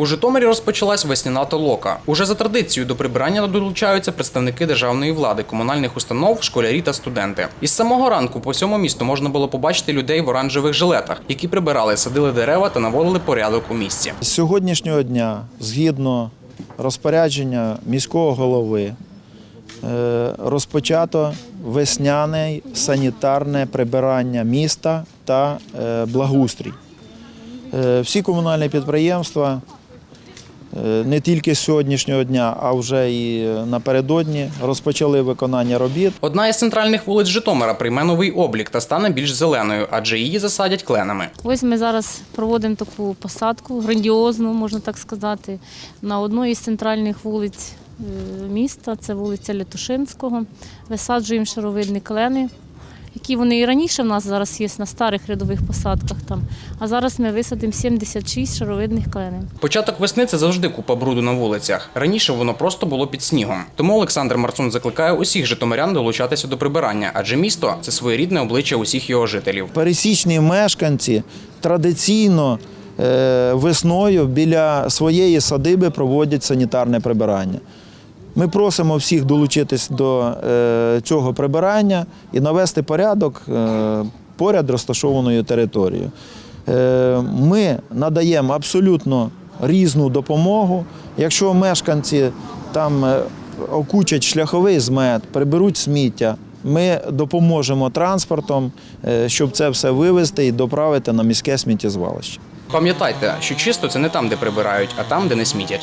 У Житомирі розпочалась весняна толока. Уже за традицією до прибирання долучаються представники державної влади, комунальних установ, школярі та студенти. Із самого ранку по всьому місту можна було побачити людей в оранжевих жилетах, які прибирали, садили дерева та наводили порядок у місті. З сьогоднішнього дня, згідно розпорядження міського голови, е, розпочато весняне санітарне прибирання міста та е, благоустрій. Е, Всі комунальні підприємства не тільки з сьогоднішнього дня, а вже і напередодні розпочали виконання робіт. Одна із центральних вулиць Житомира прийме новий облік та стане більш зеленою, адже її засадять кленами. Ось ми зараз проводимо таку посадку грандіозну, можна так сказати, на одній із центральних вулиць е, міста, це вулиця Лятушинського. Висаджуємо шаровидні клени, які вони і раніше в нас зараз є на старих рядових посадках там. А зараз ми висадимо 76 шаровидних кленів. Початок весни це завжди купа бруду на вулицях. Раніше воно просто було під снігом. Тому Олександр Марцун закликає усіх житомирян долучатися до прибирання, адже місто це своєрідне обличчя усіх його жителів. пересічні мешканці традиційно е, весною біля своєї садиби проводять санітарне прибирання. Ми просимо всіх долучитись до е, цього прибирання і навести порядок е, поряд розташованою територією. Е, Ми надаємо абсолютно різну допомогу. Якщо мешканці там окучать шляховий змет, приберуть сміття, ми допоможемо транспортом, щоб це все вивезти і доправити на міське сміттєзвалище. Пам'ятайте, що чисто це не там, де прибирають, а там, де не смітять.